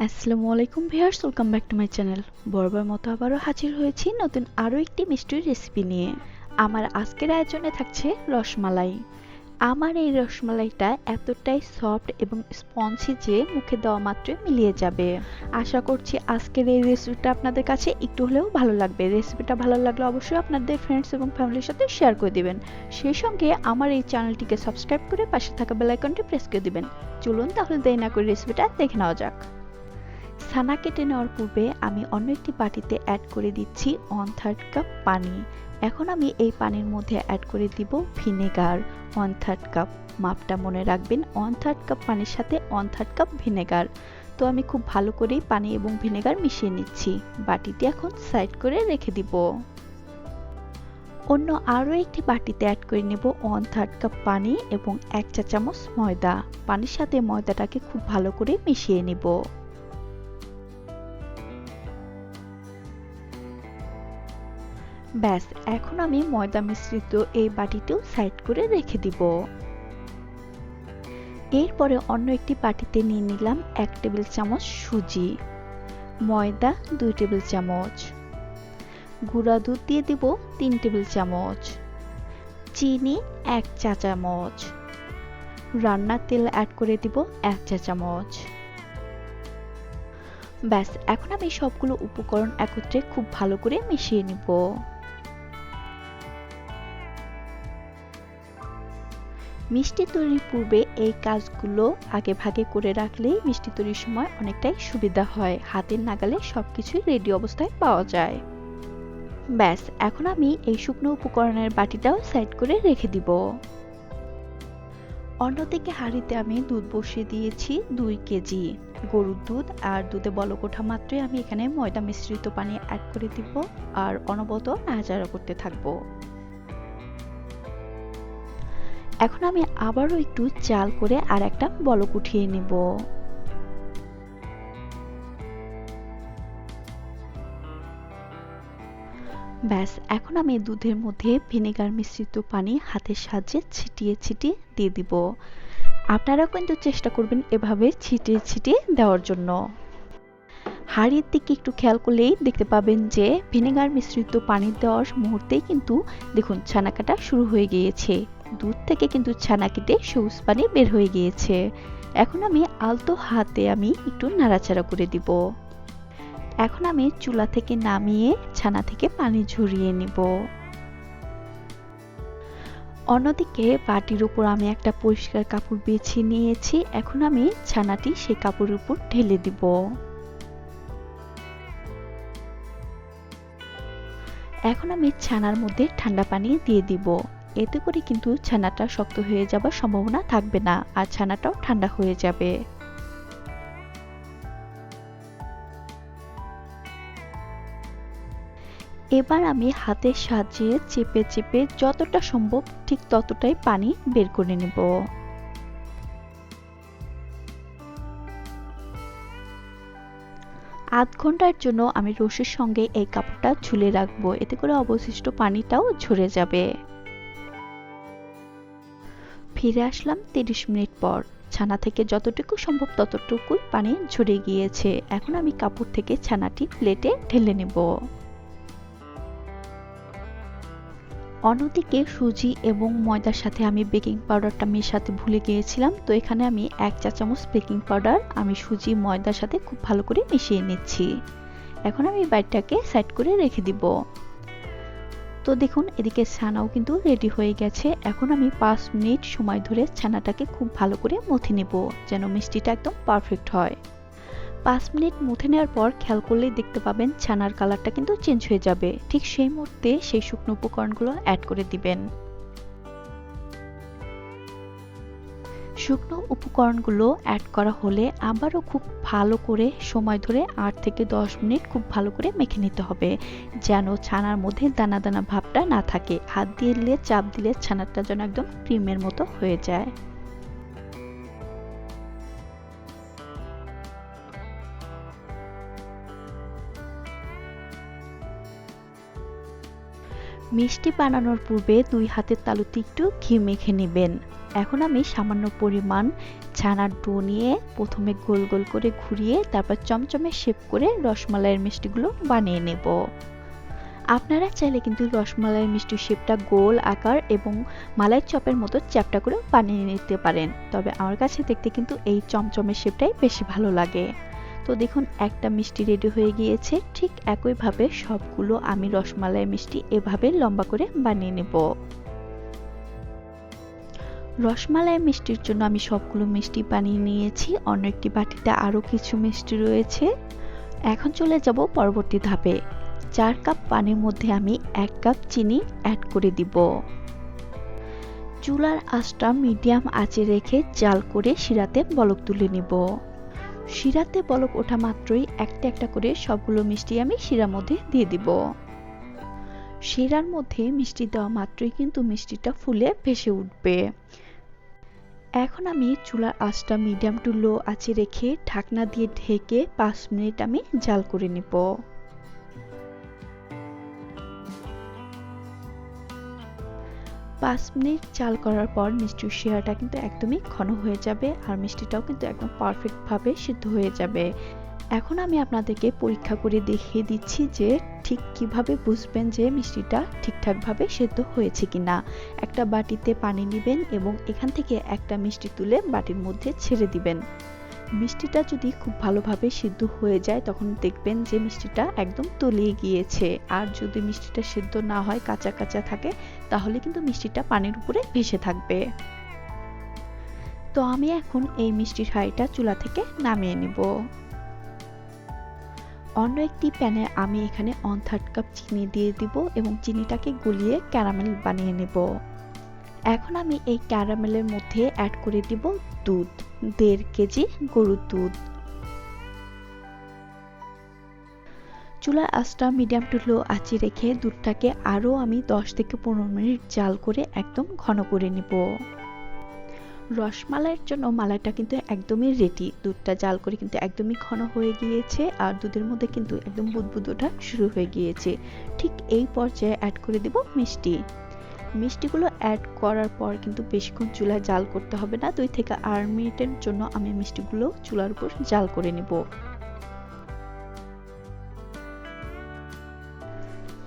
আসসালামু আলাইকুম viewers welcome back to my channel বরাবর মতো আবারও হাজির হয়েছি নতুন আরও একটি মিষ্টির রেসিপি নিয়ে। আমার আজকের আয়োজনে থাকছে রসমালাই। আমার এই রসমালাইটা এতটাই সফট এবং স্পঞ্জি যে মুখে দেওয়া মাত্রই মিলিয়ে যাবে। আশা করছি আজকের এই রেসিপিটা আপনাদের কাছে একটু হলেও ভালো লাগবে। রেসিপিটা ভালো লাগলে অবশ্যই আপনাদের ফ্রেন্ডস এবং ফ্যামিলির সাথে শেয়ার করে দিবেন। সেই সঙ্গে আমার এই চ্যানেলটিকে সাবস্ক্রাইব করে পাশে থাকা বেল আইকনটি প্রেস করে দিবেন। চলুন তাহলে দেরি না করে রেসিপিটা দেখে নেওয়া যাক। ছানা কেটে নেওয়ার পূর্বে আমি অন্য একটি বাটিতে অ্যাড করে দিচ্ছি ওয়ান থার্ড কাপ পানি। এখন আমি এই পানির মধ্যে অ্যাড করে দিব ভিনেগার ওয়ান থার্ড কাপ মাপটা মনে রাখবেন ওয়ান থার্ড কাপ পানির সাথে ওয়ান থার্ড কাপ ভিনেগার তো আমি খুব ভালো করেই পানি এবং ভিনেগার মিশিয়ে নিচ্ছি। বাটিটি এখন সাইড করে রেখে দিব। অন্য আরও একটি বাটিতে অ্যাড করে নেব ওয়ান থার্ড কাপ পানি এবং এক চা চামচ ময়দা। পানির সাথে ময়দাটাকে খুব ভালো করে মিশিয়ে নেব। ব্যাস, এখন আমি ময়দা মিশ্রিত এই বাটিতেও সাইড করে রেখে দিব। এরপরে অন্য একটি বাটিতে নিয়ে নিলাম এক টেবিল চামচ সুজি, ময়দা দুই টেবিল চামচ, গুঁড়া দুধ দিয়ে দিব তিন টেবিল চামচ, চিনি এক চা চামচ, রান্নার তেল অ্যাড করে দিব এক চা চামচ। ব্যাস, এখন আমি সবগুলো উপকরণ একত্রে খুব ভালো করে মিশিয়ে নিব। মিষ্টি তৈরির পূর্বে এই কাজগুলো আগে ভাগে করে রাখলেই মিষ্টি তৈরির সময় অনেকটাই সুবিধা হয়। হাতের নাগালে সব কিছুই রেডি অবস্থায় পাওয়া যায়। ব্যাস, এখন আমি এই শুকনো উপকরণের বাটিটাও সাইড করে রেখে দিব। অন্যদিকে হাঁড়িতে আমি দুধ বসিয়ে দিয়েছি দুই কেজি। গরুর দুধ আর দুধে বলক ওঠা মাত্রই আমি এখানে ময়দা মিশ্রিত পানি অ্যাড করে দিব আর অনবত নাড়াচাড়া করতে থাকব। এখন আমি আবারও একটু চাল করে আর একটা বলক উঠিয়ে নেব। ব্যাস, এখন আমি দুধের মধ্যে ভিনেগার মিশ্রিত পানি হাতের সাহায্যে ছিটিয়ে ছিটিয়ে দিয়ে দিব। আপনারা কিন্তু চেষ্টা করবেন এভাবে ছিটিয়ে ছিটিয়ে দেওয়ার জন্য। হাড়ির দিকে একটু খেয়াল করলেই দেখতে পাবেন যে ভিনেগার মিশ্রিত পানি দেওয়ার মুহূর্তেই কিন্তু দেখুন ছানা কাটা শুরু হয়ে গিয়েছে। দুধ থেকে কিন্তু ছানা কেটে সবুজ পানি বের হয়ে গিয়েছে। এখন আমি আলতো হাতে আমি একটু নাড়াচাড়া করে দিব। এখন আমি চুলা থেকে নামিয়ে ছানা থেকে পানি ঝরিয়ে নিব। অন্যদিকে বাটির উপর আমি একটা পরিষ্কার কাপড় বিছিয়ে নিয়েছি। এখন আমি ছানাটি সেই কাপড়ের উপর ঢেলে দিব। এখন আমি ছানার মধ্যে ঠান্ডা পানি দিয়ে দিব। এতে করে কিন্তু ছানাটা শক্ত হয়ে যাবার সম্ভাবনা থাকবে না আর ছানাটাও ঠান্ডা হয়ে যাবে। এবার আমি হাতের সাহায্যে চেপে চেপে যতটা সম্ভব ঠিক ততটাই পানি বের করে নেব। আধ ঘণ্টার জন্য আমি রসির সঙ্গে এই কাপড়টা ঝুলে রাখব। এতে করে অবশিষ্ট পানিটাও ঝরে যাবে। ফিরে আসলাম তিরিশ মিনিট পর। ছানা থেকে যতটুকু সম্ভব ততটুকুই পানি ঝরে গিয়েছে। এখন আমি কাপড় থেকে ছানাটি প্লেটে ঢেলে নেব। অন্যদিকে সুজি এবং ময়দার সাথে আমি বেকিং পাউডারটা মেশাতে ভুলে গিয়েছিলাম, তো এখানে আমি এক চা চামচ বেকিং পাউডার, আমি সুজি, ময়দার সাথে খুব ভালো করে মিশিয়ে নিচ্ছি। এখন আমি বাইটটাকে সাইড করে রেখে দিব। তো দেখুন, এদিকে ছানাও কিন্তু রেডি হয়ে গেছে। এখন আমি পাঁচ মিনিট সময় ধরে ছানাটাকে খুব ভালো করে মথে নেব, যেন মিষ্টিটা একদম পারফেক্ট হয়। পাঁচ মিনিট মুথে নেওয়ার পর খেয়াল করলেই দেখতে পাবেন ছানার কালারটা কিন্তু চেঞ্জ হয়ে যাবে। ঠিক সেই মুহূর্তে সেই শুকনো উপকরণগুলো অ্যাড করে দিবেন। শুকনো উপকরণগুলো অ্যাড করা হলে আবারও খুব ভালো করে সময় ধরে আট থেকে দশ মিনিট খুব ভালো করে মেখে নিতে হবে, যেন ছানার মধ্যে দানা দানা ভাবটা না থাকে। হাত দিয়ে দিলে, চাপ দিলে ছানাটা যেন একদম ক্রিমের মতো হয়ে যায়। মিষ্টি বানানোর পূর্বে দুই হাতের তালুতে একটু ঘি মেখে নেবেন। এখন আমি সামান্য পরিমাণ ছানার ডো নিয়ে প্রথমে গোল গোল করে ঘুরিয়ে তারপর চমচমে শেপ করে রসমালাইয়ের মিষ্টিগুলো বানিয়ে নেব। আপনারা চাইলে কিন্তু রসমালাইয়ের মিষ্টির শেপটা গোল আকার এবং মালাই চপের মতো চ্যাপটা করে বানিয়ে নিতে পারেন। তবে আমার কাছে দেখতে কিন্তু এই চমচমের শেপটাই বেশি ভালো লাগে। তো দেখুন, একটা মিষ্টি রেডি হয়ে গিয়েছে। ঠিক একইভাবে সবগুলো আমি রসমালাই মিষ্টি এভাবে লম্বা করে বানিয়ে নেব। রসমালাই মিষ্টির জন্য আমি সবগুলো মিষ্টি বানিয়ে নিয়েছি। অন্য একটি বাটিতে আরও কিছু মিষ্টি রয়েছে। এখন চলে যাব পরবর্তী ধাপে। চার কাপ পানির মধ্যে আমি এক কাপ চিনি অ্যাড করে দিব। চুলার আঁচটা মিডিয়াম আঁচে রেখে জাল করে শিরাতে বলক তুলে নিব। শিরাতে বলক ওঠা মাত্রই একটা একটা করে সবগুলো মিষ্টি আমি শিরার মধ্যে দিয়ে দিব। শিরার মধ্যে মিষ্টি দেওয়া মাত্রই কিন্তু মিষ্টিটা ফুলে ভেসে উঠবে। এখন আমি চুলার আঁচটা মিডিয়াম টু লো আঁচে রেখে ঢাকনা দিয়ে ঢেকে পাঁচ মিনিট আমি জাল করে নিব। পাঁচ মিনিট চাল করার পর মিষ্টির শিরাটা কিন্তু একদমই ঘন হয়ে যাবে আর মিষ্টিটাও কিন্তু একদম পারফেক্টভাবে সিদ্ধ হয়ে যাবে। এখন আমি আপনাদেরকে পরীক্ষা করে দেখিয়ে দিচ্ছি যে ঠিক কীভাবে বুঝবেন যে মিষ্টিটা ঠিকঠাকভাবে সেদ্ধ হয়েছে কি না একটা বাটিতে পানি নেবেন এবং এখান থেকে একটা মিষ্টি তুলে বাটির মধ্যে ছেড়ে দিবেন। মিষ্টিটা যদি খুব ভালোভাবে সিদ্ধ হয়ে যায়, তখন দেখবেন যে মিষ্টিটা একদম তলিয়ে গিয়েছে। আর যদি মিষ্টিটা সিদ্ধ না হয়, কাঁচা কাঁচা থাকে, তাহলে কিন্তু মিষ্টিটা পানির উপরে ভেসে থাকবে। তো আমি এখন এই মিষ্টির হাঁড়িটা চুলা থেকে নামিয়ে নিব। অন্য একটি প্যানে আমি এখানে অন থার্ড কাপ চিনি দিয়ে দিব এবং চিনিটাকে গুলিয়ে ক্যারামেল বানিয়ে নেব। এখন আমি এই ক্যারামেলের মধ্যে অ্যাড করে দিব দুধ, দেড় কেজি গরুর দুধ। চুলার আঁচটা মিডিয়াম টু লো আঁচে রেখে দুধটাকে আরও আমি 10 থেকে পনেরো মিনিট জাল করে একদম ঘন করে নিব। রসমালাইয়ের জন্য মালাইটা কিন্তু একদমই রেডি। দুধটা জাল করে কিন্তু একদমই ঘন হয়ে গিয়েছে আর দুধের মধ্যে কিন্তু একদম বুদবুদ ওঠা শুরু হয়ে গিয়েছে। ঠিক এই পর্যায়ে অ্যাড করে দিব মিষ্টি। মিষ্টিগুলো অ্যাড করার পর কিন্তু বেশিক্ষণ চুলায় জাল করতে হবে না। দুই থেকে আড়াই মিনিটের জন্য আমি মিষ্টিগুলো চুলার উপর জাল করে নেব।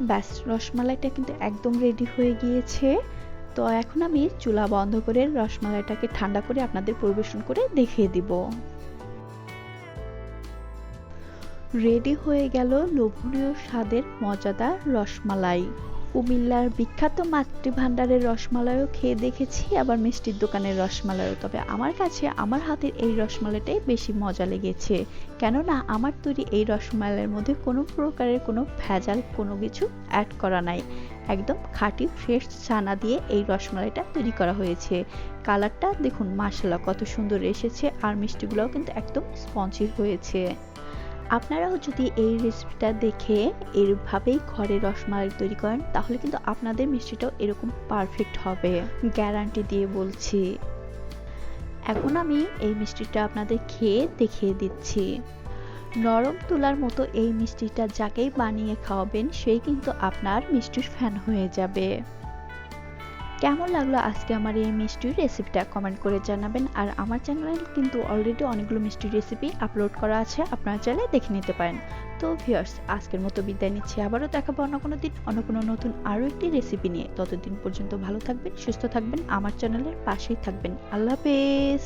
ব্যাস, রসমালাইটা কিন্তু একদম রেডি হয়ে গিয়েছে। তো এখন আমি চুলা বন্ধ করে রসমালাইটাকে ঠান্ডা করে আপনাদের পরিবেশন করে দেখিয়ে দিব। রেডি হয়ে গেল লোভনীয় স্বাদের মজাদার রসমালাই। কুমিল্লার বিখ্যাত মাতৃভাণ্ডারের রসমালাইও খেয়ে দেখেছি, আবার মিষ্টির দোকানের রসমালাইও। তবে আমার কাছে আমার হাতের এই রসমালাইটাই বেশি মজা লেগেছে। কেননা আমার তৈরি এই রসমালাইয়ের মধ্যে কোনো প্রকারের কোনো ভেজাল কোনো কিছু অ্যাড করা নাই। একদম খাঁটি ফ্রেশ ছানা দিয়ে এই রসমালাইটা তৈরি করা হয়েছে। কালারটা দেখুন মাসাল্লাহ কত সুন্দর এসেছে, আর মিষ্টিগুলোও কিন্তু একদম স্পঞ্জি হয়েছে। আপনারাও যদি এই রেসিপিটা দেখে এরভাবেই ঘরে রসমালাই তৈরি করেন, তাহলে কিন্তু আপনাদের মিষ্টিটাও এরকম পারফেক্ট হবে। গ্যারান্টি দিয়ে বলছি। এখন আমি এই মিষ্টিটা আপনাদের খেয়ে দেখিয়ে দিচ্ছি। নরম তুলার মতো এই মিষ্টিটা যাকেই বানিয়ে খাওয়াবেন, সেই কিন্তু আপনার মিষ্টির ফ্যান হয়ে যাবে। কেমন লাগল আজকে আমার এই মিষ্টির রেসিপিটা কমেন্ট করে জানাবেন। আর আমার চ্যানেলে কিন্তু অলরেডি অনেকগুলো মিষ্টির রেসিপি আপলোড করা আছে। আপনারা চাইলে দেখে নিতে পারেন। তো ভিউয়ার্স আজকের মতো বিদায় নিচ্ছি। আবারও দেখাবো অন্য কোনো দিন, অন্য কোনো নতুন আরও একটি রেসিপি নিয়ে। ততদিন পর্যন্ত ভালো থাকবেন, সুস্থ থাকবেন। আমার চ্যানেলের পাশেই থাকবেন। আল্লাহ হাফেজ!